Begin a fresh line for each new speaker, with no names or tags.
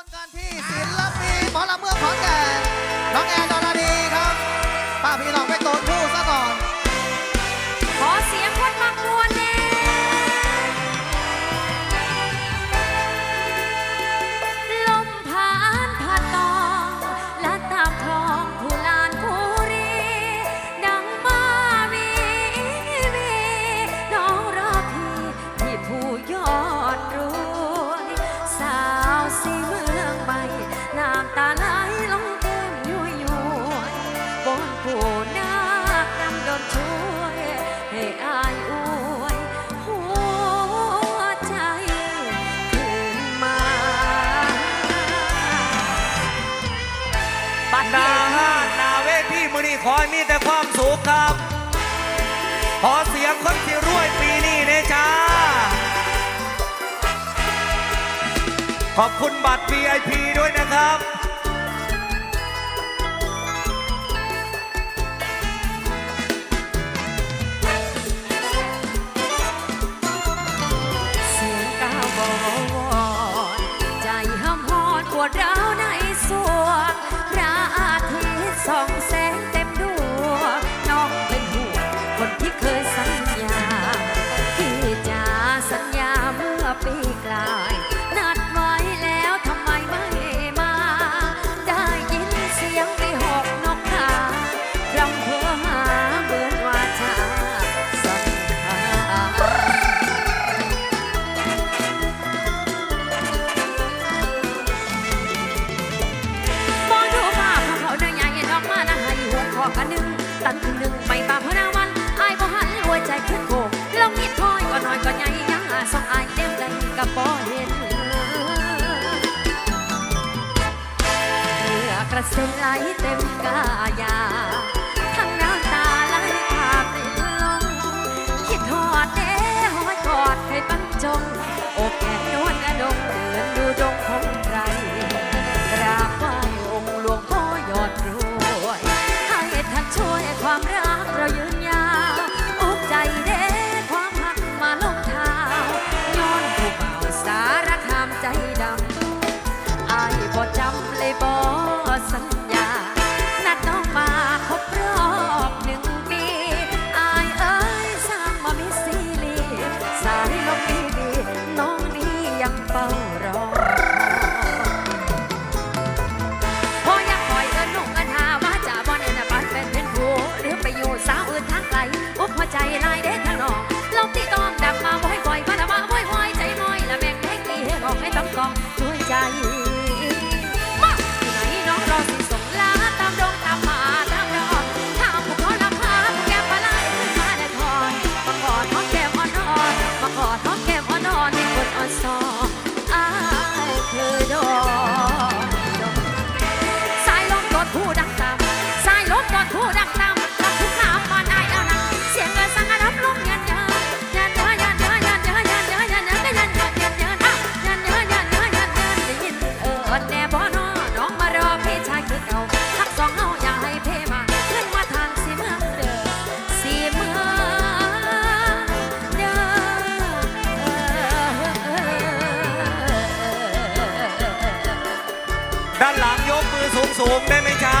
ต้นกันที่ศิลปินหมอลำเมือง อนี้
ขอให้มีแต่
ความสุขครับ ขอเสียงคนที่รวยปีนี้เนจ้า ขอบคุณบัตร VIP ด้วยนะครับ
เสียงก้าวบวรใจห้ำหอนปวดร้าวในสวงพระอาทิตย์ส่องแสง กันหนึ่งตันหนึ่งไม่าพนาวันอายบ่หันหัวใจขึ้นโกลองนิดถอยก็น้อยก็ใหญ่ยังอาสองอายเต็มใจกับบ่เห็นเหลือกระเซ็นไหลเต็มกายา ช่วยความรักเรายืนยาวอกใจเด้ความหักมาลงเท้าย้อนผู้เบาสารคามใจดำอายบ่จำเลยบ่สัญญา นัดน้องมาครบรอบหนึ่งปีอายเอ้ยสร้างมามิซีลีสายลมดีดีน้องนี้ยังเฝ้าายลบดอนผู้ดังตามดังผู้ขามบ้านไอเอานักเสียงกระสังกระรับลงยันเยินยันเยินยันเยินยันเยินยันเยินยันเยินก็ยันเยินยันเยินอะยันเยินยันเยินยันเยินได้ยินเอออ่อนแน่บ่นอน้องมารอพี่ชายคือเก่าทักสองเฮาอย่าให้เพ่มาขึ้นมาทางสีเมืองเด้อสีเมืองเด้อ
ด้านหลังยกมือสูงๆได้ไหมจ๊ะ